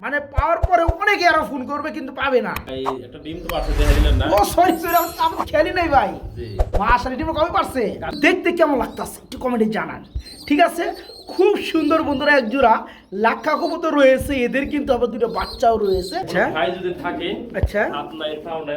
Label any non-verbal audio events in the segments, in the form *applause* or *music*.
মানে পাওয়ার পরে অনেকে আরও ফোন করবে কিন্তু পাবে না। এই একটা ডিম তো পাশে দেখা দিলেন না? ও সরি সরি আমি খেলি নাই ভাই। কবে পারছে? দেখতে কেমন লাগতাছে একটু কমেন্টে জানান। ঠিক আছে? খুব সুন্দর বন্ধুরা এক জোড়া লাক্ষা কবুতর রয়েছে এদের কিন্তু আবার দুটো বাচ্চাও রয়েছে। আচ্ছা। ভাই যদি থাকে আচ্ছা। আপনার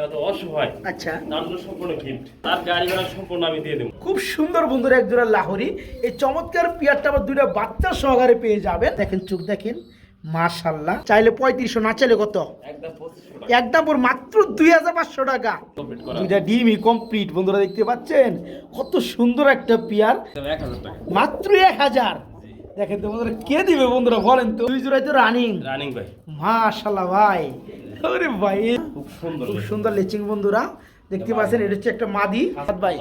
অত অসহায় আচ্ছা। তার সম্পূর্ণ গিফট তার গাড়ি ভাড়া সম্পূর্ণ আমি দিয়ে দেবো। খুব সুন্দর বন্ধুরা এক জোড়া লাহরি। এই চমৎকার পিয়ারটা আবার দুইটা বাচ্চা সহকারে পেয়ে যাবে দেখেন চোখ দেখেন। মাশাল্লাহ চাইলে পঁয়ত্রিশশো না চাইলে কত? একদম ওর মাত্র দুই হাজার পাঁচশো টাকা। দুইটা ডিমই কমপ্লিট বন্ধুরা দেখতে পাচ্ছেন? কত সুন্দর একটা পিয়ার। মাত্র এক হাজার। দেখেন তো বন্ধুরা কে দিবে বন্ধুরা বলেন তো? দুই জোড়াই তো রানিং রানিং ভাই। মাশাল্লাহ ভাই। আরে ভাই খুব সুন্দর খুব সুন্দর লেচিং বন্ধুরা। দেখতে পাচ্ছেন এটা হচ্ছে একটা মাদি। ভাই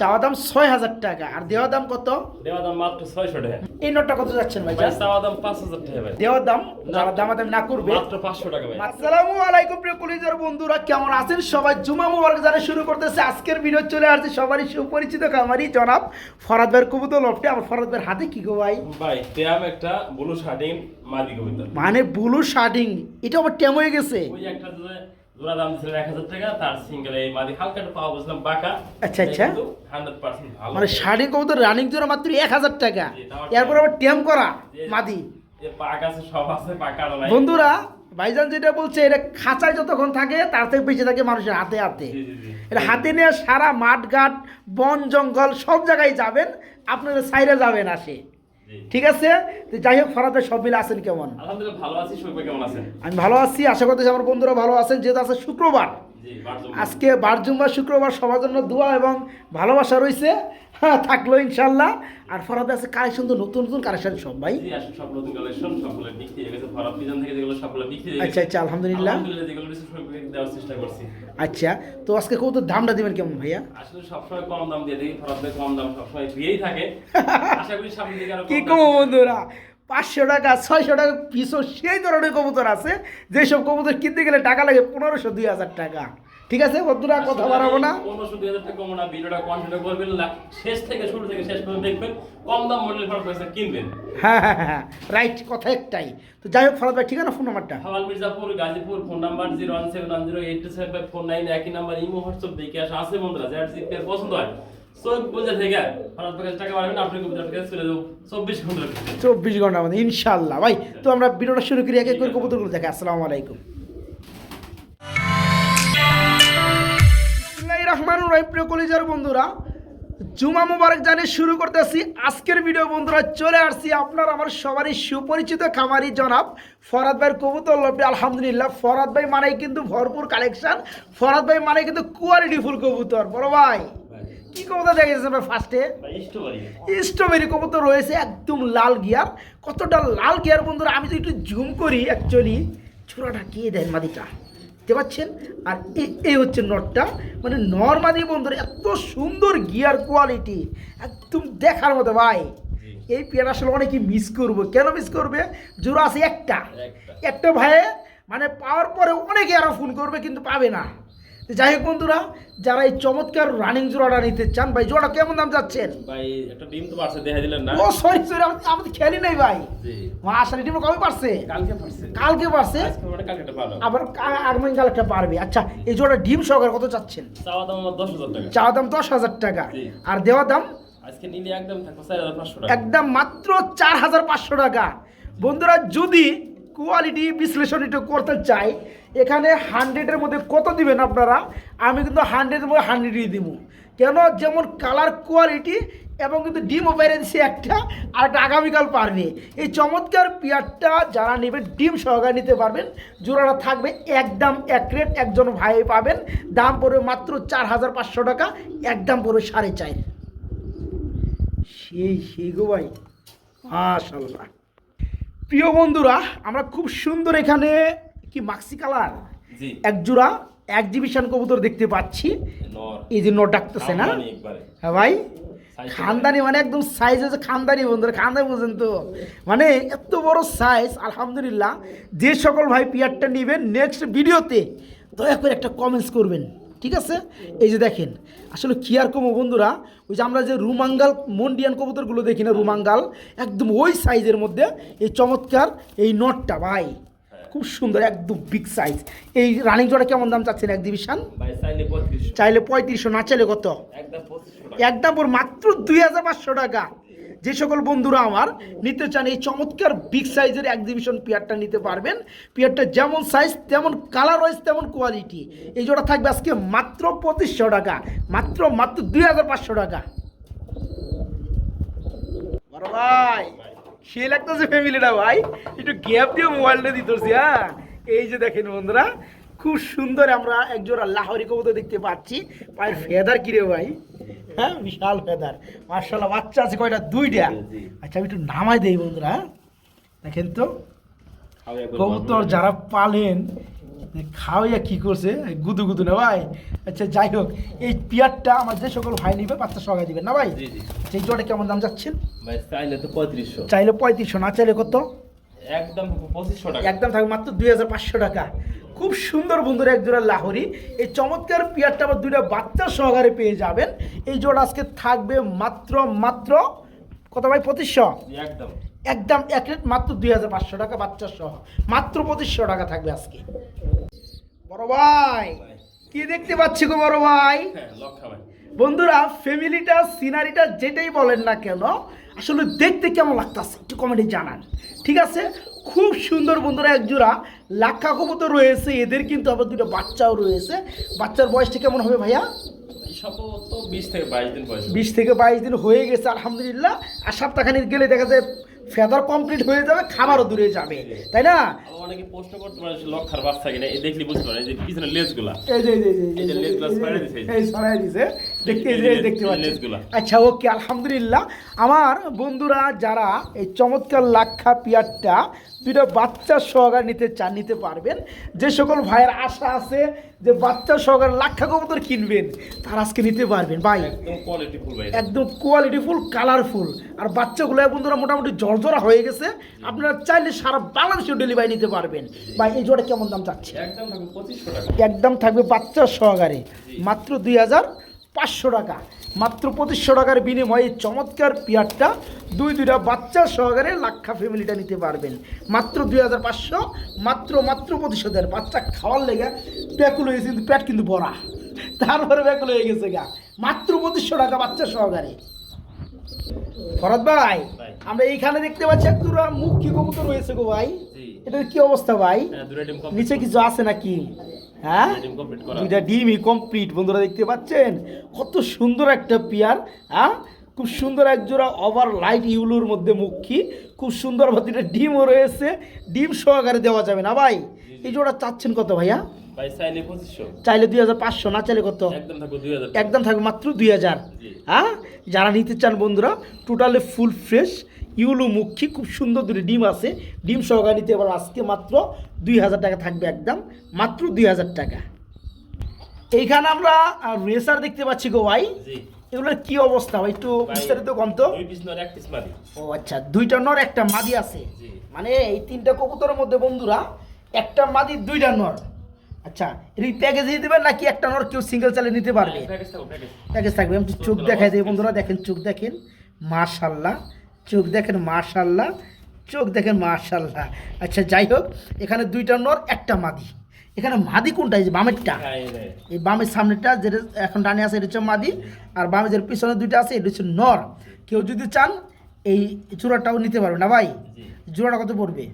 চাওয়া দাম ছয় হাজার টাকা। আর দেওয়া দাম কত? দেওয়া দাম মাত্র ছয়শো টাকা। এই নোটটা কত যাচ্ছেন ভাই? ভাই চাওয়া দাম পাঁচ হাজার টাকা ভাই। দেওয়ার দাম? যারা দামাদামি না করবে। মাত্র পাঁচশো টাকা ভাই। আসসালামু আলাইকুম প্রিয় কলিজার বন্ধুরা। কেমন আছেন সবাই? জুমা মুবারক জানা শুরু করতেছে। আজকের ভিডিও চলে আসছে সবারই সুপরিচিত খামারি জনাব ফরাদ ভাইয়ের কবুতর লফটে। আমার ফরাদ ভাইয়ের হাতে কি গো ভাই? ভাই ট্যাম একটা ব্লু শার্টিং মাদি কবিতা মানে ব্লু শার্টিং এটা আবার টেম হয়ে গেছে। ওই একটা যে জোড়া দাম ছিল এক হাজার টাকা তার সিঙ্গেল এই মাদি হালকা একটু পাওয়া বুঝলাম বাঁকা আচ্ছা, আচ্ছা। হান্ড্রেড পার্সেন্ট ভালো মানে শার্টিং কবুতর রানিং জোড়া মাত্র এক হাজার টাকা এরপর আবার টেম করা মাদি পাক আছে সব আছে পাকা বন্ধুরা ভাইজান যেটা বলছে এটা খাঁচায় যতক্ষণ থাকে তার থেকে বেঁচে থাকে মানুষের হাতে হাতে। এটা হাতে নিয়ে সারা মাঠ ঘাট বন জঙ্গল সব জায়গায় যাবেন আপনারা সাইরে যাবেন আসে। ঠিক আছে? তো যাই হোক ফরাদের সব মিলে আছেন কেমন? আলহামদুলিল্লাহ ভালো আছি সবাই কেমন আছেন? আমি ভালো আছি আশা করতেছি আমার বন্ধুরা ভালো আছেন যেহেতু আছে শুক্রবার। আজকে বার জুম্বা শুক্রবার সবার জন্য দোয়া এবং ভালোবাসা রয়েছে হ্যাঁ থাকল ইনশাল্লাহ আর ফরাদে আছে কালেকশন তো নতুন নতুন কালেকশন সব ভাই। সব নতুন কালেকশন সবগুলো বিক্রি হয়ে গেছে। ফরাত থেকে যেগুলো সবগুলো বিক্রি আচ্ছা আচ্ছা আলহামদুলিল্লাহ। আলহামদুলিল্লাহ যেগুলো দেওয়ার চেষ্টা করছি। আচ্ছা তো আজকে কত দামটা দিবেন কেমন ভাইয়া? আসলে সবসময় কম দাম দিয়ে দিই ভাই কম দাম সবসময় দিয়েই থাকে। *laughs* আশা করি সামনে দিকে আরও কি কম বন্ধুরা পাঁচশো টাকা ছয়শো টাকা পিসও সেই ধরনের কবুতর আছে যেসব কবুতর কিনতে গেলে টাকা লাগে পনেরোশো দুই হাজার টাকা। ঠিক আছে বন্ধুরা কথা বাড়াবো না। পনেরোশো দুই হাজার টাকা কমো না ভিডিওটা কন্টিনিউ করবেন শেষ থেকে শুরু থেকে শেষ পর্যন্ত দেখবেন কম দাম মডেল পয়সা কিনবেন। হ্যাঁ হ্যাঁ হ্যাঁ রাইট কথা একটাই। তো যাই হোক ফরাদ ভাই ঠিকানা ফোন নাম্বারটা? হাওয়াল Mirzapur Gazipur phone number zero one seven one zero eight two seven five four nine. একই নাম্বার ইমো হোয়াটসঅ্যাপ দেখে আসা আছে বন্ধুরা যার জিপে পছন্দ হয়। চব্বিশ ঘণ্টার ভিতরে। চব্বিশ ঘণ্টার মধ্যে ইনশাল্লাহ ভাই তো আমরা ভিডিওটা শুরু করি এক এক করে কবুতরগুলো দেখে আসসালামু আলাইকুম। রহমানির রহিম প্রিয় কলিজার বন্ধুরা জুমা মুবারক জানিয়ে শুরু করতেছি আজকের ভিডিও বন্ধুরা চলে আসছি আপনার আমার সবারই সুপরিচিত খামারি জনাব ফরাদ ভাইয়ের কবুতর লবটি আলহামদুলিল্লাহ ফরাদ ভাই মানে কিন্তু ভরপুর কালেকশন ফরাদ ভাই মানে কিন্তু কোয়ালিটি ফুল কবুতর। বড় ভাই কি কবুতর দেখেছেন ভাই ফার্স্টে স্ট্রবেরি কবুতর রয়েছে একদম লাল গিয়ার কতটা লাল গিয়ার বন্ধুরা আমি যদি একটু জুম করি অ্যাকচুয়ালি ছোড়াটা কে দেন মাদিটা? দেখতে পাচ্ছেন? আর এই এই হচ্ছে নটটা। মানে নর্মালি বন্ধুরা এত সুন্দর গিয়ার কোয়ালিটি একদম দেখার মতো ভাই। এই পেয়ার আসলে অনেকে মিস করব। কেন মিস করবে? জোড়া আছে একটা। একটা। ভাই ভাইয়ে মানে পাওয়ার পরে অনেকে আরও ফোন করবে কিন্তু পাবে না। তো যাই হোক বন্ধুরা যারা এই চমৎকার রানিং জোড়াটা নিতে চান ভাই জোড়া কেমন দাম যাচ্ছেন? ভাই একটা ডিম তো পারছে দেখা দিলেন না? ও সরি সরি আমাদের খেলি নাই ভাই। জি। মা আসলে টিম কবে পারছে? কালকে পারছে। কালকে পারছে? আজকে মানে আবার কা- আগামীকাল একটা পারবে। আচ্ছা এই জোড়া ডিম সহকারে কত চাচ্ছেন? চাওয়া দাম আমার দশ হাজার টাকা। চাওয়া দাম দশ হাজার টাকা। আর দেওয়া দাম? আজকে নিলে একদম হাজার পাঁচশো টাকা। একদম মাত্র চার হাজার পাঁচশো টাকা। বন্ধুরা যদি কোয়ালিটি বিশ্লেষণ একটু করতে চাই এখানে হান্ড্রেডের মধ্যে কত দিবেন আপনারা? আমি কিন্তু হান্ড্রেডের মধ্যে হান্ড্রেডই দিব। কেন? যেমন কালার কোয়ালিটি এবং কিন্তু ডিম দিচ্ছে একটা আর একটা আগামীকাল পারবে এই চমৎকার পেয়ারটা যারা নেবেন ডিম সহকারে নিতে পারবেন। জোড়াটা থাকবে একদম এক রেট একজন ভাই পাবেন। দাম পড়বে মাত্র চার হাজার পাঁচশো টাকা। একদম পড়বে সাড়ে চার। সেই সেই গো ভাই। মাশাল্লাহ প্রিয় বন্ধুরা, আমরা খুব সুন্দর এখানে কি মাক্সি কালার এক জোড়া এক্সিবিশন কবুতর দেখতে পাচ্ছি। এই যে নোট ডাকতেছে না? হ্যাঁ ভাই। খানদানি মানে একদম সাইজ আছে খানদানি বন্ধুরা খানদানি বুঝেন তো। মানে এত বড় সাইজ আলহামদুলিল্লাহ। যে সকল ভাই পিয়ারটা নেবেন নেক্সট ভিডিওতে দয়া করে একটা কমেন্টস করবেন ঠিক আছে? এই যে দেখেন আসলে কি আর কমো বন্ধুরা? ওই যে আমরা যে রুমাঙ্গাল মন্ডিয়ান কবুতরগুলো দেখি না রুমাঙ্গাল একদম ওই সাইজের মধ্যে এই চমৎকার এই নটটা ভাই। খুব সুন্দর একদম বিগ সাইজ এই রানিং জোড়া কেমন দাম চাচ্ছেন এক্সিবিশন ভাই চাইলে পঁয়ত্রিশশো। না চাইলে কত? একদম ওর মাত্র দুই হাজার পাঁচশো টাকা। যে সকল বন্ধুরা আমার নিতে চান এই চমৎকার বিগ সাইজের এক্সিবিশন পেয়ারটা নিতে পারবেন। পেয়ারটা যেমন সাইজ তেমন কালার ওয়াইজ তেমন কোয়ালিটি এই জোড়া থাকবে আজকে মাত্র পঁচিশশো টাকা। মাত্র মাত্র দুই হাজার পাঁচশো টাকা। বড় ভাই। সে লাগতেছে ফ্যামিলিটা ভাই। একটু গ্যাপ দিয়ে মোবাইলটা দিতেছি হ্যাঁ? এই যে দেখেন বন্ধুরা খুব সুন্দর আমরা একজোড়া লাহরি কবুতর দেখতে পাচ্ছি। পায়ের ফেদার কিরে ভাই? হ্যাঁ বিশাল ফেদার মার্শাল্লাহ বাচ্চা আছে কয়টা? দুইটা। আচ্ছা আমি একটু নামাই দেই বন্ধুরা হ্যাঁ? দেখেন তো কবুতর যারা পালেন খাওয়াইয়া কি করছে? গুদু গুদু না ভাই? আচ্ছা যাই হোক এই পিয়ারটা আমার যে সকল ভাই নিবে বাচ্চা সগাই দিবেন না ভাই? সেই জোটা কেমন দাম যাচ্ছেন? চাইলে তো পঁয়ত্রিশশো। চাইলে পঁয়ত্রিশশো না চাইলে কত? একদম পঁচিশশো টাকা। একদম থাকবে মাত্র দুই হাজার পাঁচশো টাকা। খুব সুন্দর বন্ধুরা এক জোড়া লাহরি। এই চমৎকার পিয়ারটা আবার দুইটা বাচ্চা সহকারে পেয়ে যাবেন। এই জোড়া আজকে থাকবে মাত্র মাত্র কত ভাই? পঁচিশশো? একদম। একদম এক রেট মাত্র দুই হাজার পাঁচশো টাকা বাচ্চা সহ। মাত্র পঁচিশশো টাকা থাকবে আজকে। বড় ভাই কি দেখতে পাচ্ছি গো বড় ভাই? হ্যাঁ বন্ধুরা ফ্যামিলিটা সিনারিটা যেটাই বলেন না কেন আসলে দেখতে কেমন লাগতেছে একটু কমেন্টে জানান। ঠিক আছে? খুব সুন্দর বন্ধুরা এক জোড়া লাক্ষা কবুতর রয়েছে এদের কিন্তু আবার দুটো বাচ্চাও রয়েছে। বাচ্চার বয়সটা কেমন হবে ভাইয়া? বিশ থেকে বাইশ দিন বয়স বিশ থেকে বাইশ দিন হয়ে গেছে আলহামদুলিল্লাহ। আর সপ্তাহখানিক গেলে দেখা যায় ফেদার কমপ্লিট হয়ে যাবে খাবারও দূরে যাবে তাই না অনেকে প্রশ্ন করতে পারে লক্ষার বাচ্চা কিনা এই দেখলি বুঝতে পারে যে পিছনে লেজগুলা এই যে এই যে, এই যে, লেজগুলা সরাই দিছে। এই সরাই দিছে দেখতে পাচ্ছেন। আচ্ছা ওকে আলহামদুলিল্লাহ। আমার বন্ধুরা যারা এই চমৎকার লাক্ষা পিয়ারটা দুইটা বাচ্চা সহকার নিতে চান নিতে পারবেন। যে সকল ভাইয়ের আশা আছে যে বাচ্চা সহকার লাক্ষা কবুতর কিনবেন তারা আজকে নিতে পারবেন। ভাই একদম কোয়ালিটি ফুল কোয়ালিটিফুল কালারফুল আর বাচ্চাগুলো বন্ধুরা মোটামুটি জর্জরা হয়ে গেছে। আপনারা চাইলে সারা বাংলাদেশে ডেলিভারি নিতে পারবেন। ভাই এই জোড়া কেমন দাম চাচ্ছে একদম থাকবে বাচ্চা সহকারে। মাত্র দুই হাজার পাঁচশো টাকা। মাত্র পঁচিশশো টাকার বিনিময়ে চমৎকার পেয়ারটা দুই দুইটা বাচ্চা সহকারে লাক্ষা ফ্যামিলিটা নিতে পারবেন। মাত্র দুই হাজার পাঁচশো মাত্র মাত্র পঁচিশশো দেন। বাচ্চা খাওয়ার লেগে ব্যাকুল হয়েছে কিন্তু পেট কিন্তু ভরা। তারপরে ব্যাকুল হয়ে গেছে গা। মাত্র পঁচিশশো টাকা বাচ্চা সহকারে। ফরত ভাই। আমরা এইখানে দেখতে পাচ্ছি এক দুরা মুখ কি কবুতর রয়েছে গো ভাই। এটার কি অবস্থা ভাই? হ্যাঁ দুটো নিচে কিছু আছে নাকি? হ্যাঁ? দুইটা ডিমই কমপ্লিট বন্ধুরা দেখতে পাচ্ছেন? কত সুন্দর একটা পিয়ার হ্যাঁ? খুব সুন্দর এক জোড়া ওভার লাইট ইউলুর মধ্যে মুখী খুব সুন্দর দুইটা ডিমও রয়েছে। ডিম সহকারে দেওয়া যাবে না ভাই? এই জোড়া চাচ্ছেন কত ভাইয়া? চাইলে দুই হাজার পাঁচশো না চাইলে কত? একদম থাকবে মাত্র দুই হাজার। হ্যাঁ? যারা নিতে চান বন্ধুরা টোটালি ফুল ফ্রেশ ইউলু মুখী খুব সুন্দর দুটি ডিম আছে। ডিম সহকারে নিতে পারো আজকে মাত্র দুই হাজার টাকা থাকবে একদম মাত্র দুই হাজার টাকা। এইখানে আমরা রেসার দেখতে পাচ্ছি গো ভাই। এগুলোর কি অবস্থা ভাই একটু বিস্তারিত কম তো। ও আচ্ছা দুইটা নর একটা মাদি আছে। মানে এই তিনটা কবুতরের মধ্যে বন্ধুরা একটা মাদি দুইটা নর। আচ্ছা এর প্যাকেজ দেবেন নাকি একটা নর কেউ সিঙ্গেল চালে নিতে পারবে? প্যাকেজ থাকো প্যাকেজ প্যাকেজ থাকবে আমি চোখ দেখাই দিই বন্ধুরা দেখেন চোখ দেখেন। মাশাল্লাহ চোখ দেখেন মাশাল্লাহ চোখ দেখেন মাশাল্লাহ আচ্ছা যাই হোক এখানে দুইটা নর একটা মাদি। এখানে মাদি কোনটা? এই যে বামেরটা। হ্যাঁ এই বামের সামনেটা যেটা এখন ডানে আছে এটা হচ্ছে মাদি আর বামে যে পিছনে দুইটা আছে এটা হচ্ছে নর। কেউ যদি চান এই চূড়াটাও নিতে পারবে না ভাই? জোড়াটা কত পড়বে?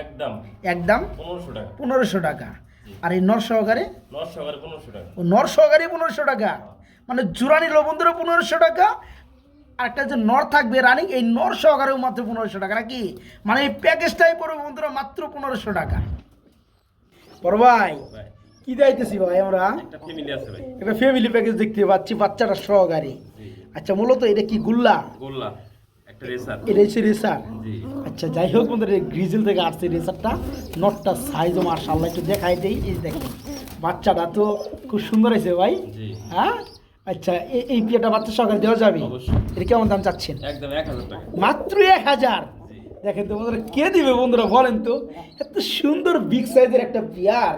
একদম। একদম? পনেরোশো টাকা। পনেরোশো টাকা। আর এই নর সহকারে? নর সহকারে পনেরোশো টাকা। ও নর সহকারে পনেরোশো টাকা। মানে জোড়া নিল বন্ধুরা পনেরোশো টাকা আর একটা যে নর থাকবে রানিং এই নর সহকারেও মাত্র পনেরোশো টাকা। নাকি? মানে এই প্যাকেজটাই পড়বে বন্ধুরা মাত্র পনেরোশো টাকা। বড় ভাই কি যাইতেছি ভাই আমরা? একটা ফ্যামিলি প্যাকেজ দেখতে পাচ্ছি বাচ্চাটা সহকারে। আচ্ছা মূলত এটা কি গুল্লা? গোল্লা একটা এটা হচ্ছে রেসার আচ্ছা যাই হোক বন্ধুরা গ্রিজেল থেকে আসছে রেসারটা নটটা সাইজও মার্শাল্লাহ একটু দেখাই দেই এই দেখেন। বাচ্চাটা তো খুব সুন্দর হয়েছে ভাই। হ্যাঁ? আচ্ছা এই এই বিয়েটা বাচ্চা সহকারে দেওয়া যাবে? এটা কেমন দাম চাচ্ছেন? একদম এক হাজার টাকা। মাত্র এক হাজার? দেখেন তো বন্ধুরা কে দিবে বন্ধুরা বলেন তো? এত সুন্দর বিগ সাইজের একটা বিয়ার।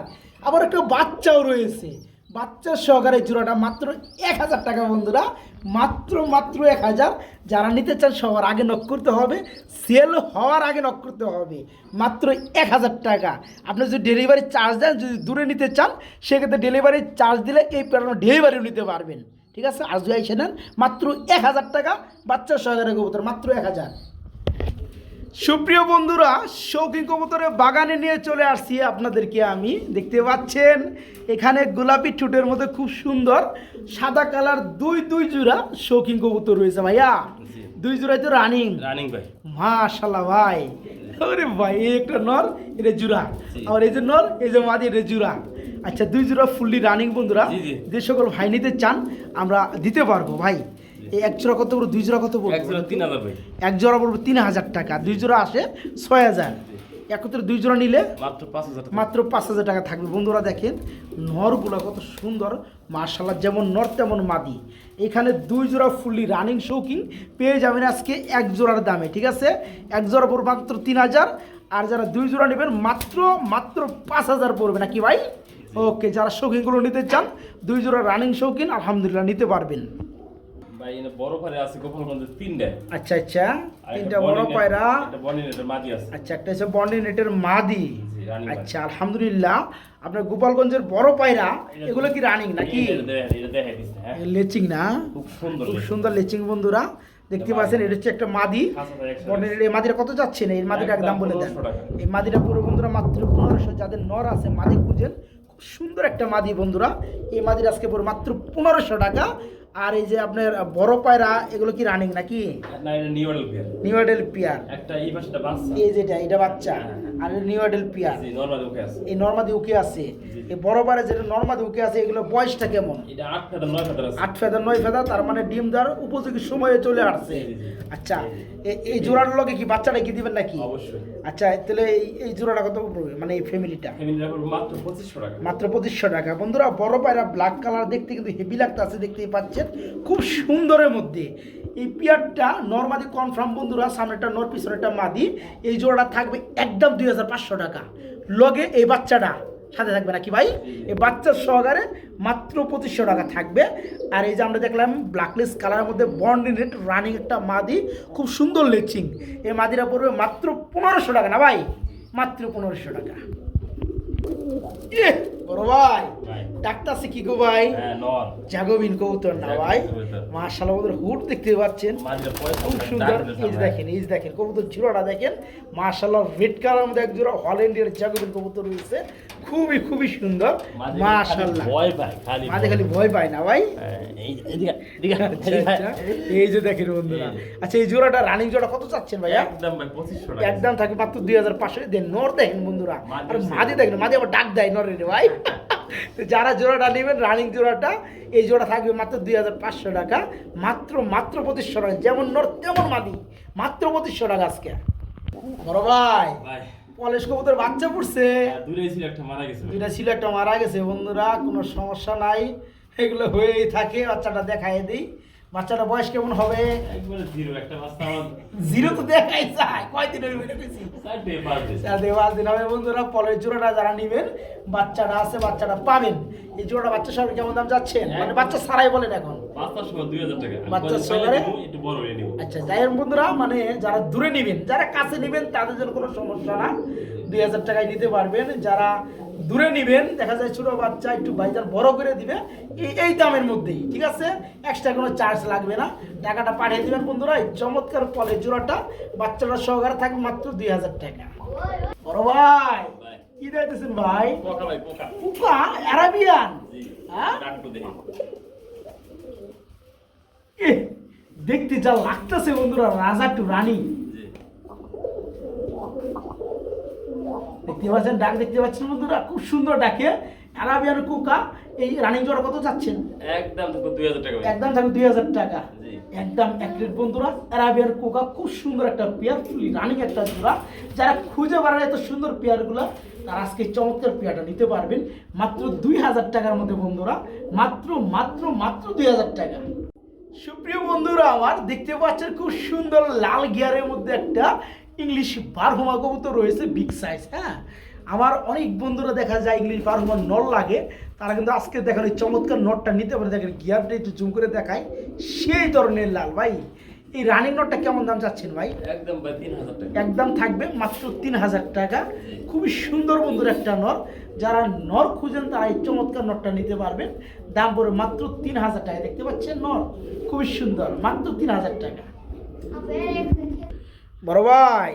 আবার একটা বাচ্চাও রয়েছে। বাচ্চার সহকারে জোড়াটা মাত্র এক হাজার টাকা বন্ধুরা। মাত্র মাত্র এক হাজার। যারা নিতে চান সবার আগে নক করতে হবে। সেল হওয়ার আগে নক করতে হবে। মাত্র এক হাজার টাকা। আপনি যদি ডেলিভারি চার্জ দেন যদি দূরে নিতে চান সেক্ষেত্রে ডেলিভারি চার্জ দিলে এই প্যাটার্ন ডেলিভারিও নিতে পারবেন। ঠিক আছে? আজ এসে নেন মাত্র এক হাজার টাকা বাচ্চার সহকারে কবুতর মাত্র এক হাজার। সুপ্রিয় বন্ধুরা শৌখিন কবুতরের বাগানে নিয়ে চলে আসছি আপনাদেরকে আমি। দেখতে পাচ্ছেন এখানে গোলাপি ঠুটের মধ্যে খুব সুন্দর সাদা কালার দুই দুই জোড়া শৌখিন কবুতর রয়েছে ভাইয়া। দুই জোড়াই তো রানিং রানিং ভাই। মাশাল্লাহ ভাই। আরে ভাই এই একটা নর এটা জুরা। আর এই যে নর এই যে মাদি এটা জুরা। আচ্ছা দুই জোড়া ফুললি রানিং বন্ধুরা। যে সকল ভাই নিতে চান আমরা দিতে পারব ভাই। এই এক জোড়া কত বড় দুই জোড়া কত বড় এক জোড়া তিন হাজার ভাই এক জোড়া পড়বে তিন হাজার টাকা দুই জোড়া আসে ছয় হাজার। একত্রে দুই জোড়া নিলে মাত্র পাঁচ হাজার টাকা। মাত্র পাঁচ হাজার টাকা থাকবে। বন্ধুরা দেখেন নরগুলো কত সুন্দর মার্শাল্লাহ যেমন নর তেমন মাদি। এখানে দুই জোড়া ফুললি রানিং শৌকিং পেয়ে যাবেন আজকে এক জোড়ার দামে ঠিক আছে? এক জোড়া পড়বে মাত্র তিন হাজার আর যারা দুই জোড়া নেবেন মাত্র মাত্র পাঁচ হাজার পড়বে নাকি ভাই? ওকে যারা শৌখিনগুলো নিতে চান দুই জোড়া রানিং শৌখিন আলহামদুলিল্লাহ নিতে পারবেন। ভাই বড় পারে আছে গোপালগঞ্জের তিনটে। আচ্ছা আচ্ছা আর তিনটা বড় পায়রা। একটা মাদি আছে। আচ্ছা একটা হচ্ছে মাদি। আচ্ছা আলহামদুলিল্লাহ। আপনার গোপালগঞ্জের বড় পায়রা এগুলো কি রানিং নাকি? হ্যাঁ। লেচিং না? খুব সুন্দর খুব লেচিং। সুন্দর লেচিং বন্ধুরা দেখতে পাচ্ছেন এটা হচ্ছে একটা মাদি। এই মাদিটা কত যাচ্ছে না? এই মাদিটা একদম দাম বলে দেন। এই মাদিটা পুরো বন্ধুরা মাত্র পনেরোশো। যাদের নর আছে মাদি খুঁজেন খুব সুন্দর একটা মাদি বন্ধুরা। এই মাদির আজকে পুরো মাত্র পনেরোশো টাকা। আর এই যে আপনার বড় পায়রা এগুলো কি রানিং নাকি? না এটা নিউ মডেল পেয়ার নিউডেল পিয়ার একটা এই পাশটা বাচ্চা। এই যেটা এটা বাচ্চা। আর পিয়ার জি নরমাল ওকে আছে। এই নর্মাদি আছে। এই বড় বারে যেটা নর্মাদি আছে এগুলো বয়সটা কেমন? এটা ফেদার ফেদার আছে। তার মানে ডিম দেওয়ার উপযোগী সময়ে চলে আসছে। আচ্ছা এই জোড়ার লগে কি বাচ্চাটা কি দিবেন নাকি? অবশ্যই। আচ্ছা তাহলে এই এই জোড়াটা কত পড়বে? মানে এই ফ্যামিলিটা মাত্র পঁচিশশো টাকা। মাত্র টাকা। বন্ধুরা বড় পায়রা ব্ল্যাক কালার দেখতে কিন্তু হেভি লাগতেছে দেখতেই পাচ্ছেন। খুব সুন্দরের মধ্যে। এই পিয়ারটা নর্মাদি কনফার্ম বন্ধুরা সামনেটা নর পিছনেটা মাদি, এই জোড়াটা থাকবে একদম দুই হাজার পাঁচশো টাকা। লগে এই বাচ্চাটা, সাথে থাকবে নাকি ভাই? এই বাচ্চার সহকারে মাত্র পঁচিশশো টাকা থাকবে। আর এই যে আমরা দেখলাম ব্ল্যাকলেস কালারের মধ্যে বন্ডিনেট রানিং একটা মাদি, খুব সুন্দর লেচিং। এই মাদিটা পড়বে মাত্র পনেরোশো টাকা না ভাই? মাত্র পনেরোশো টাকা। বড় ভাই ভাই। কি গো ভাই? হ্যাঁ কবুতর না ভাই। মাশাআল্লাহ ওদের হুড দেখতে পাচ্ছেন। খুব সুন্দর। এই দেখেন এই দেখেন কবুতর ঝুড়াটা দেখেন। মাশাআল্লাহ রেড কালার মধ্যে এক জোড়া হল্যান্ডের জাগোবিন কবুতর রয়েছে। খুবই খুবই সুন্দর। মাশাআল্লাহ। ভয় ভাই খালি মাঝে খালি ভয় পায় না ভাই? এই- যে দেখেন বন্ধুরা। আচ্ছা এই জোড়াটা রানিং জোড়া কত চাচ্ছেন ভাইয়া? একদম ভাই পঁচিশশো টাকা। একদম থাকে মাত্র দুই হাজার পাঁচশো দেন নর দেখেন বন্ধুরা। আর মাদি দেখেন মাদি আবার ডাক দেয় নরের ভাই। তো যারা জোড়াটা নেবেন রানিং জোড়াটা এই জোড়া থাকবে মাত্র দুই হাজার পাঁচশো টাকা। মাত্র মাত্র পঁচিশশো টাকা। যেমন নর তেমন মাদি। মাত্র পঁচিশশো টাকা আজকে। বড় ভাই পলেশ কবুতর বাচ্চা পড়ছে। হ্যাঁ, ছিল একটা মারা গেছে। দুইটা ছিল একটা মারা গেছে। বন্ধুরা কোনো সমস্যা নাই। এগুলো হয়েই থাকে বাচ্চাটা দেখাই দিই। বাচ্চাটা বয়স কেমন হবে? একবারে জিরো একটা বাচ্চা জিরো তো দেখাই যায়। কয়দিন হইবে এটা কইছি? পাঁচ দিন। হবে। বন্ধুরা পরের জোড়াটা যারা নিবেন বাচ্চাটা আছে বাচ্চাটা পাবেন। এই জোড়াটা বাচ্চা সবাই কেমন দাম যাচ্ছেন মানে বাচ্চা ছাড়াই বলেন এখন। পয়সা সহকারে? আচ্ছা যাই বন্ধুরা মানে যারা দূরে নিবেন যারা কাছে নিবেন তাদের জন্য কোনো সমস্যা না। দুই হাজার টাকায় নিতে পারবেন। যারা দূরে নিবেন দেখা যায় ছোট বাচ্চা একটু বাইজার বড় করে দিবে এই দামের মধ্যেই ঠিক আছে? এক্সট্রা কোনো চার্জ লাগবে না। টাকাটা পাঠিয়ে দিবেন বন্ধুরা এই চমৎকার পলে জোড়াটা বাচ্চাটা সহকারে থাকবে মাত্র দুই হাজার টাকা। বড় ভাই কি দেখতেছেন ভাই? পোকা অ্যারাবিয়ান? হ্যাঁ? দেখতে যা লাগতেছে বন্ধুরা রাজা টু রানী জি দেখতে পাচ্ছেন ডাক দেখতে পাচ্ছেন বন্ধুরা খুব সুন্দর ডাকে। অ্যারাবিয়ান কুকা এই রানিং জোড়া কত চাচ্ছেন? একদম দেখো দুই হাজার টাকা একদম থাকবে দুই হাজার টাকা। একদম এক প্লেট বন্ধুরা অ্যারাবিয়ান কোকা খুব সুন্দর একটা পেয়ার ফুলি রানিং একটা জোড়া। যারা খুঁজে বেড়ান এত সুন্দর পেয়ারগুলো তারা আজকে চমৎকার পেয়ারটা নিতে পারবেন। মাত্র দুই হাজার টাকার মধ্যে বন্ধুরা মাত্র মাত্র মাত্র দুই হাজার টাকা। সুপ্রিয় বন্ধুরা আমার দেখতে পাচ্ছেন খুব সুন্দর লাল গিয়ারের মধ্যে একটা ইংলিশ বারহমা কবুতর রয়েছে বিগ সাইজ হ্যাঁ? আমার অনেক বন্ধুরা দেখা যায় ইংলিশ পারফর্মার নল লাগে তারা কিন্তু আজকে দেখেন ওই চমৎকার নটটা নিতে পারে। দেখেন গিয়ারটা একটু জুম করে দেখায় সেই ধরনের লাল। ভাই এই রানিং নটটা কেমন দাম চাচ্ছেন ভাই? একদম তিন হাজার টাকা। একদম থাকবে মাত্র তিন হাজার টাকা। খুবই সুন্দর বন্ধুর একটা নর যারা নর খুঁজেন তারা এই চমৎকার নটটা নিতে পারবেন। দাম পড়বে মাত্র তিন হাজার টাকা। দেখতে পাচ্ছেন নর খুবই সুন্দর মাত্র তিন হাজার টাকা। বড় ভাই।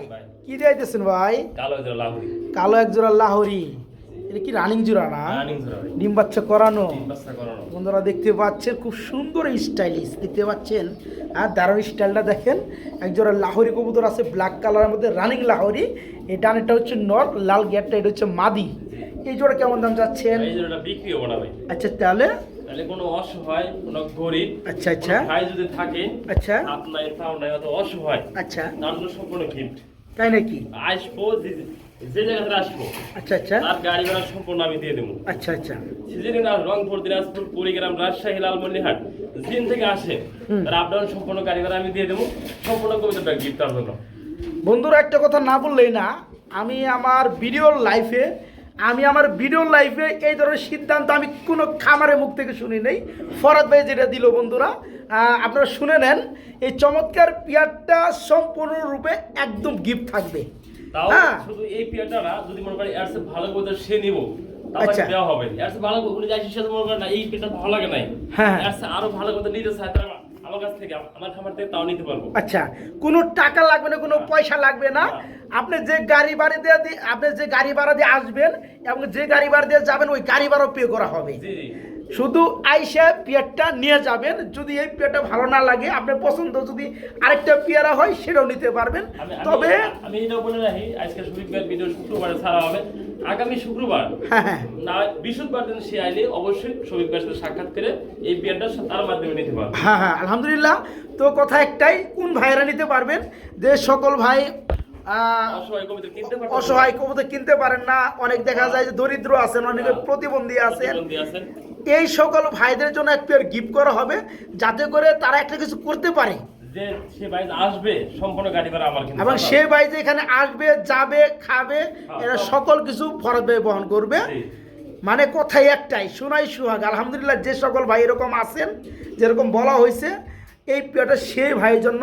কি দিয়েছেন ভাই? কালো জোড়া লাহুরি। কালো এক জোড়া লাহরি। এটা কি রানিং জোড়া না? জোড়া ডিম বাচ্চা করানো। বন্ধুরা দেখতে পাচ্ছেন খুব সুন্দর স্টাইলিশ দেখতে পাচ্ছেন? আর দারুণ স্টাইলটা দেখেন একজোড়া লাহোরি কবুতর আছে ব্ল্যাক কালারের মধ্যে রানিং লাহরি। এই ডানেরটা হচ্ছে নর লাল গিয়ারটা এটা হচ্ছে মাদি। এই জোড়া কেমন দাম যাচ্ছেন আচ্ছা তাহলে তাহলে কোনো অসহায় কোনো গরিব আচ্ছা আচ্ছা। ভাই যদি থাকে আচ্ছা। নাই নাই অত অসহায় আচ্ছা। তার জন্য সম্পূর্ণ গিফট তাই নাকি? আসব যে জায়গাতে আসব আচ্ছা আচ্ছা। তার গাড়ি ভাড়া সম্পূর্ণ আমি দিয়ে দেবো। আচ্ছা আচ্ছা। সিজনে না রংপুর দিনাজপুর কুড়িগ্রাম রাজশাহী লালমল্লিহাট জিন থেকে আসে তার আপডাউন সম্পূর্ণ গাড়ি ভাড়া আমি দিয়ে দেবো সম্পূর্ণ কবিতাটা গিফট তার জন্য। বন্ধুরা একটা কথা না বললেই না আমি আমার ভিডিও লাইফে আমি আমার ভিডিও লাইফে এই ধরনের সিদ্ধান্ত আমি কোনো খামারে মুখ থেকে শুনি নেই ফরাদ ভাই যেটা দিল বন্ধুরা আপনারা শুনে নেন এই চমৎকার পিয়ারটা সম্পূর্ণরূপে একদম গিফট থাকবে হ্যাঁ। শুধু এই পিয়ারটা না যদি মনে এর ভালো কবিতা সে নিব আচ্ছা। দেওয়া হবে এর ভালো উনি যাই সাথে মনে করেন না এই পিয়ারটা ভালো লাগে নাই হ্যাঁ। এর আরও ভালো কবিতা নিতে চায় আমার কাছ থেকে আমার খামার থেকে তাও নিতে পারব। আচ্ছা কোনো টাকা লাগবে না কোনো পয়সা লাগবে না। আপনি যে গাড়ি ভাড়া দিয়ে আপনি যে গাড়ি ভাড়া দিয়ে আসবেন এবং যে গাড়ি ভাড়া দিয়ে যাবেন ওই গাড়ি ভাড়াও পে করা হবে। জি জি। শুধু আইসা পেয়ারটা নিয়ে যাবেন। যদি এই পেয়ারটা ভালো না লাগে আপনার পছন্দ যদি আরেকটা পেয়ারা হয় সেটাও নিতে পারবেন। তবে আমি- এটাও বলে রাখি আজকে শনিবার ভিডিও শুক্রবারে ছাড়া হবে। আগামী শুক্রবার হ্যাঁ হ্যাঁ। না বৃহস্পতিবার দিন সে আইলে অবশ্যই ভাইয়ের সাথে সাক্ষাৎ করে এই বিয়ারটা তার মাধ্যমে নিতে পারবে। হ্যাঁ হ্যাঁ আলহামদুলিল্লাহ। তো কথা একটাই কোন ভাইয়েরা নিতে পারবেন? যে সকল ভাই অসহায় কবিতা কিনতে কবুতর কিনতে পারেন না। অনেক দেখা যায় যে দরিদ্র আছেন অনেকে প্রতিবন্ধী আছেন। এই সকল ভাইদের জন্য এক পেয়ার গিফট করা হবে যাতে করে তারা একটা কিছু করতে পারে। এবং সে ভাই যে এখানে আসবে যাবে খাবে এরা সকল কিছু ফরজ বহন করবে। মানে কথাই একটাই শোনাই সুহাগ। আলহামদুলিল্লাহ যে সকল ভাই এরকম আছেন যেরকম বলা হয়েছে এই পেয়ারটা সেই ভাইয়ের জন্য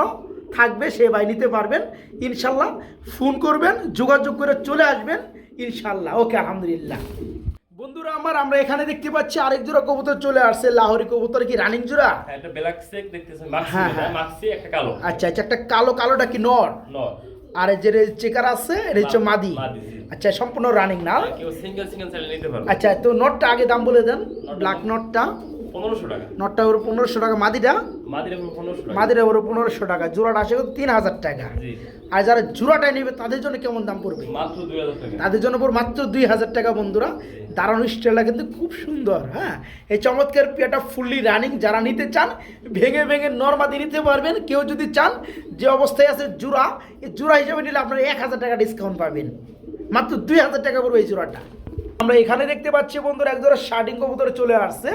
থাকবে সে ভাই নিতে পারবেন। ইনশাল্লাহ ফোন করবেন যোগাযোগ করে চলে আসবেন ইনশাল্লাহ। ওকে আলহামদুলিল্লাহ। বন্ধুরা আমার আমরা এখানে দেখতে পাচ্ছি আরেক জোড়া কবুতর চলে আসছে। লাহোরি কবুতর কি রানিং জোড়া? হ্যাঁ, একটা ব্ল্যাক চেক দেখতেছেন হ্যাঁ, হ্যাঁ। মাক্সি একটা কালো। আচ্ছা আচ্ছা একটা কালো কালোটা কি নর? নর। আর যে চেকার আছে এটা হচ্ছে মাদি। আচ্ছা সম্পূর্ণ রানিং না? কেউ সিঙ্গেল সিঙ্গেল নিতে পারবে। আচ্ছা তো নটটা আগে দাম বলে দেন। ব্ল্যাক নটটা। পনেরোশো টাকা। নটটা ওর পনেরোশো টাকা মাদিটা? পনেরোশো টাকা। মাদিরা ওর পনেরোশো টাকা জোড়াটা আসে তিন হাজার টাকা। আর যারা জোড়াটা নেবে তাদের জন্য কেমন দাম পড়বে? তাদের জন্য পড়বে মাত্র দুই হাজার টাকা বন্ধুরা। স্টাইলটা কিন্তু খুব সুন্দর হ্যাঁ? এই চমৎকার পেয়াটা ফুললি রানিং যারা নিতে চান ভেঙে ভেঙে নর্মাদি নিতে পারবেন। কেউ যদি চান যে অবস্থায় আছে জোড়া এই জোড়া হিসেবে নিলে আপনারা এক হাজার টাকা ডিসকাউন্ট পাবেন। মাত্র দুই হাজার টাকা পড়বে এই জোড়াটা। আমরা এখানে দেখতে পাচ্ছি বন্ধুরা এক জোড়া শার্টিং কবুতরে চলে আসছে।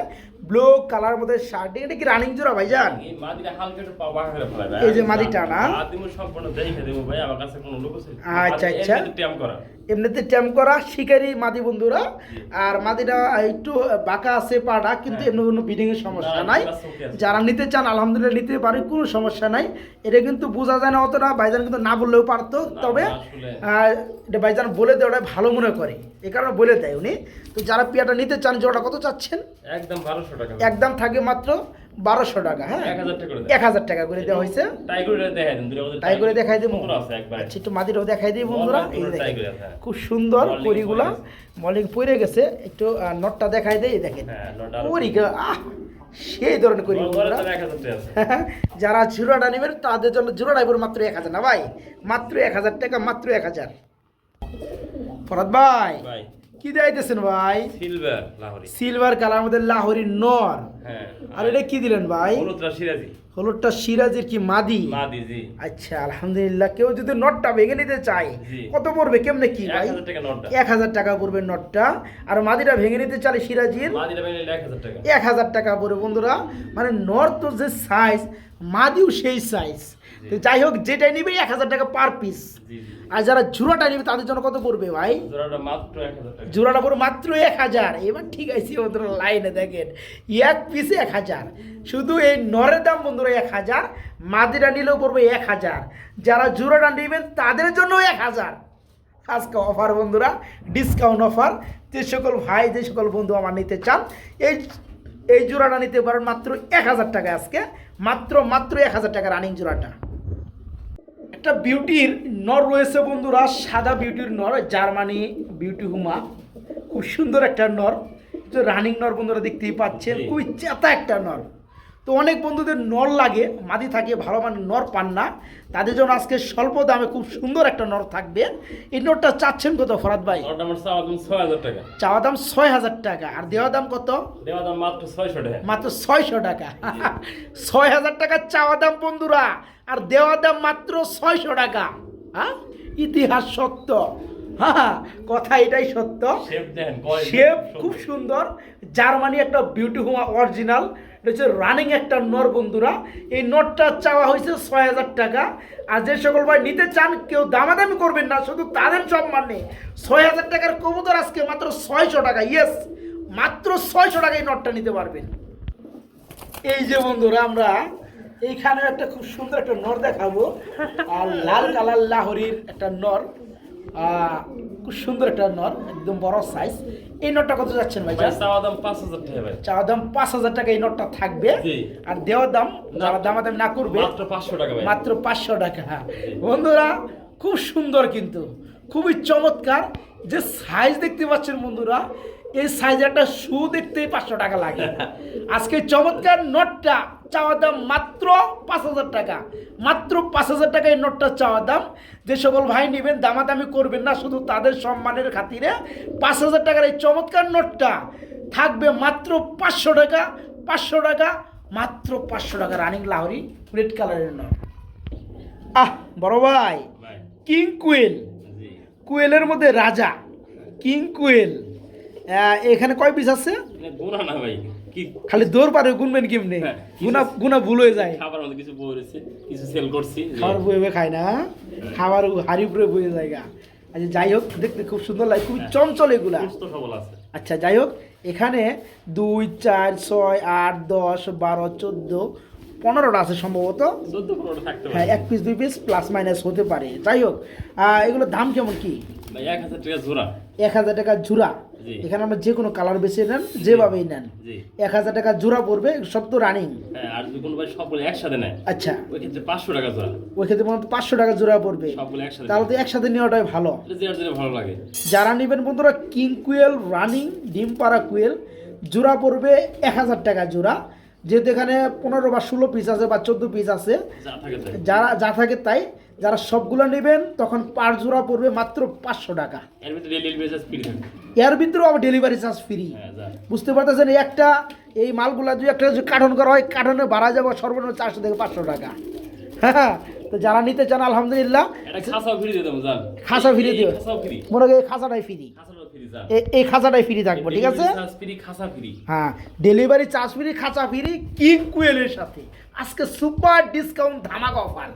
ব্লু কালার মধ্যে শার্টিং এটা কি রানিং জোড়া ভাইজান? এই মাদিটা হালকা একটু পা বাঁকা করে ফেলাবে এই যে মাদিটা না? মাদিমু সম্পূর্ণ দেখে দেবো ভাই আমার কাছে কোনো লোক আছে। আচ্ছা, আচ্ছা। ট্যাম করা। এমনিতে ট্যাম করা শিকারি মাদি বন্ধুরা। আর মাদিটা একটু বাঁকা আছে পাটা কিন্তু এমনি কোনো বিডিং এর সমস্যা নাই। যারা নিতে চান আলহামদুলিল্লাহ নিতে পারে কোনো সমস্যা নাই। এটা কিন্তু বোঝা যায় না অতটা ভাইজান কিন্তু না বললেও পারতো। তবে এটা ভাইজান বলে দেয় ওটা ভালো মনে করে। এ কারণে বলে দেয় উনি। তো যারা পিয়াটা নিতে চান ওটা কত চাচ্ছেন? একদম টাকা একদম থাকে মাত্র বারোশো টাকা হ্যাঁ? এক হাজার টাকা করে দেওয়া হয়েছে। তাই করে দেখাই দেবো। আচ্ছা একটু মাদিটাও দেখাই দিই বন্ধুরা। এই হ্যাঁ। খুব সুন্দর পরিগুলা। পরে মলিং পরে গেছে একটু নটটা দেখাই দেয় দেখেন। হ্যাঁ, আহ সেই ধরনের করি হাজার যারা জুড়াটা নেবেন তাদের জন্য জুড়াটাই পড়বে মাত্র এক হাজার। না ভাই মাত্র এক হাজার টাকা মাত্র এক হাজার। ফরাদ ভাই ভাই। কি দেখাইতেছেন ভাই? সিলভার লাহোরি। সিলভার কালার মধ্যে লাহোরি নর। হ্যাঁ। আর এটা কি দিলেন ভাই? হলুদরা সিরাজি। হলুদটা সিরাজের কি মাদি? মাদি জি। আচ্ছা আলহামদুলিল্লাহ কেউ যদি নটটা ভেঙে নিতে চায় কত পড়বে কেমনে কি ভাই? হাজার টাকা নোটটা। এক হাজার টাকা পড়বে নটটা। আর মাদিটা ভেঙে নিতে চালে সিরাজির? মাদিটা এক হাজার টাকা। এক হাজার টাকা পড়বে বন্ধুরা। মানে নর তো যে সাইজ মাদিও সেই সাইজ তো যাই হোক যেটাই নিবে এক হাজার টাকা পার পিস আর যারা জোড়াটা নিবে তাদের জন্য কত পড়বে ভাই? জোড়াটা পড়বে মাত্র এক হাজার। এবার ঠিক আছে ওদের লাইনে দেখেন। এক পিস এক হাজার। শুধু এই নরের দাম বন্ধুরা এক হাজার। মাদিরা নিলেও পড়বে এক হাজার। যারা জোড়াটা নেবেন তাদের জন্য এক হাজার। আজকে অফার বন্ধুরা ডিসকাউন্ট অফার যে সকল ভাই যে সকল বন্ধু আমার নিতে চান এই এই জোড়াটা নিতে পারেন মাত্র এক হাজার টাকা আজকে। মাত্র মাত্র এক হাজার টাকা রানিং জোড়াটা। একটা বিউটির নর রয়েছে বন্ধুরা সাদা বিউটির নর জার্মানি বিউটি হুমা। খুব সুন্দর একটা নর। রানিং নর বন্ধুরা দেখতেই পাচ্ছেন। খুবই চেতা একটা নর। তো অনেক বন্ধুদের নর লাগে মাদি থাকে ভালো মানে নর পান না। তাদের জন্য আজকে স্বল্প দামে খুব সুন্দর একটা নর থাকবে। এই নরটা চাচ্ছেন কত ফরাদ ভাই? চাওয়া দাম ছয় হাজার টাকা। আর দেওয়া দাম কত? দেওয়া দাম মাত্র ছয়শো টাকা। মাত্র ছয়শো টাকা। ছয় হাজার টাকা চাওয়া দাম বন্ধুরা। আর দেওয়া দাম মাত্র ছয়শো টাকা। হ্যাঁ ইতিহাস সত্য। হ্যাঁ কথা এটাই সত্য। শেপ। খুব সুন্দর। জার্মানি একটা বিউটি হোমা অরিজিনাল এটা হচ্ছে রানিং একটা নর, বন্ধুরা। এই নটটা চাওয়া হয়েছে ছয় হাজার টাকা। আর যে সকল ভাই নিতে চান, কেউ দামাদামি করবেন না, শুধু তাদের সম্মানে ছয় হাজার টাকার কবুতর আজকে মাত্র ছয়শো টাকা ইয়েস মাত্র ছয়শো টাকা এই নটটা নিতে পারবেন। এই যে বন্ধুরা, আমরা এইখানে একটা খুব সুন্দর একটা নর দেখাবো। আর লাল কালার লাহরির একটা নর। খুব সুন্দর একটা নর একদম বড় সাইজ এই নটটা কত যাচ্ছেন ভাই চাওয়া দাম পাঁচ হাজার টাকা ভাই। চাওয়া দাম পাঁচ হাজার টাকা এই নটটা থাকবে। আর দেওয়ার দাম যারা দামাদামি না করবে মাত্র পাঁচশো টাকা মাত্র পাঁচশো টাকা। বন্ধুরা খুব সুন্দর কিন্তু। খুবই চমৎকার। যে সাইজ দেখতে পাচ্ছেন বন্ধুরা এই সাইজ একটা শু দেখতেই পাঁচশো টাকা লাগে। আজকে চমৎকার নোটটা চাওয়া দাম মাত্র পাঁচ হাজার টাকা। মাত্র পাঁচ হাজার টাকা এই নোটটা চাওয়া দাম। যে সকল ভাই নেবেন দামাদামি করবেন না শুধু তাদের সম্মানের খাতিরে পাঁচ হাজার টাকার এই চমৎকার নোটটা থাকবে মাত্র পাঁচশো টাকা পাঁচশো টাকা মাত্র পাঁচশো টাকা রানিং লাহরি রেড কালারের নোট। আহ বড় ভাই কিং কুয়েল। কুয়েলের মধ্যে রাজা কিং কুয়েল। এখানে কয় পিস আছে? গুণা না ভাই কি? খালি দৌড় পারে গুনবেন কেমনে? হ্যাঁ, গুনা গুনা ভুল হয়ে যায়। খাবার মধ্যে কিছু পড়েছে কিছু সেল করছি। খাবার বয়ে বয়ে খায় না খাবার হাড়ি উপরে বয়ে জায়গা আচ্ছা যাই হোক দেখতে খুব সুন্দর লাগে খুবই হ্যাঁ। চঞ্চল এগুলা। সুস্থ সবল আছে। আচ্ছা যাই হোক এখানে দুই চার ছয় আট দশ বারো চোদ্দ পনেরোটা আছে সম্ভবত। হ্যাঁ এক পিস দুই পিস প্লাস মাইনাস হতে পারে। যাই হোক এগুলোর দাম কেমন কি? এক হাজার টাকা জোড়া এক হাজার টাকা জোড়া এখানে আমরা যে কোনো কালার বেছে নেন যেভাবেই নেন। এক হাজার টাকা জোড়া পড়বে সব তো রানিং হ্যাঁ আর যদি কোনো ভাই সবগুলো একসাথে নেয় আচ্ছা। ওই ক্ষেত্রে পাঁচশো টাকা জোড়া ওই ক্ষেত্রে মনে পাঁচশো টাকা জোড়া পড়বে। সবগুলো একসাথে তাহলে তো একসাথে নেওয়াটাই ভালো। লাগে। যারা নেবেন বন্ধুরা কিং কুয়েল রানিং ডিম পাড়া কুয়েল জোড়া পড়বে এক হাজার টাকা জোড়া যেহেতু এখানে পনেরো বা ষোলো পিস আছে বা চোদ্দ পিস আছে। যারা যা থাকে তাই। যারা সবগুলো নেবেন তখন পার জোড়া পড়বে মাত্র পাঁচশো টাকা। এর ফ্রি ভিতরেও আবার ডেলিভারি চার্জ ফ্রি হ্যাঁ বুঝতে পারতেছেন একটা এই মালগুলা যদি একটা যদি কাঠন করা হয় কাঠনে বাড়া যাবে সর্বনিম্ন চারশো থেকে পাঁচশো টাকা। হ্যাঁ তো যারা নিতে চান আলহামদুলিল্লাহ। ফ্রি খাসা free দিও। মনে করি এই খাঁচাটাই ফ্রি এই খাঁচাটাই ফ্রি থাকব ঠিক আছে? ফ্রি ফ্রি হ্যাঁ ডেলিভারি চার্জ ফ্রি খাঁচা ফ্রি কিং কুয়েলের সাথে। আজকে সুপার ডিসকাউন্ট ধামাকা অফার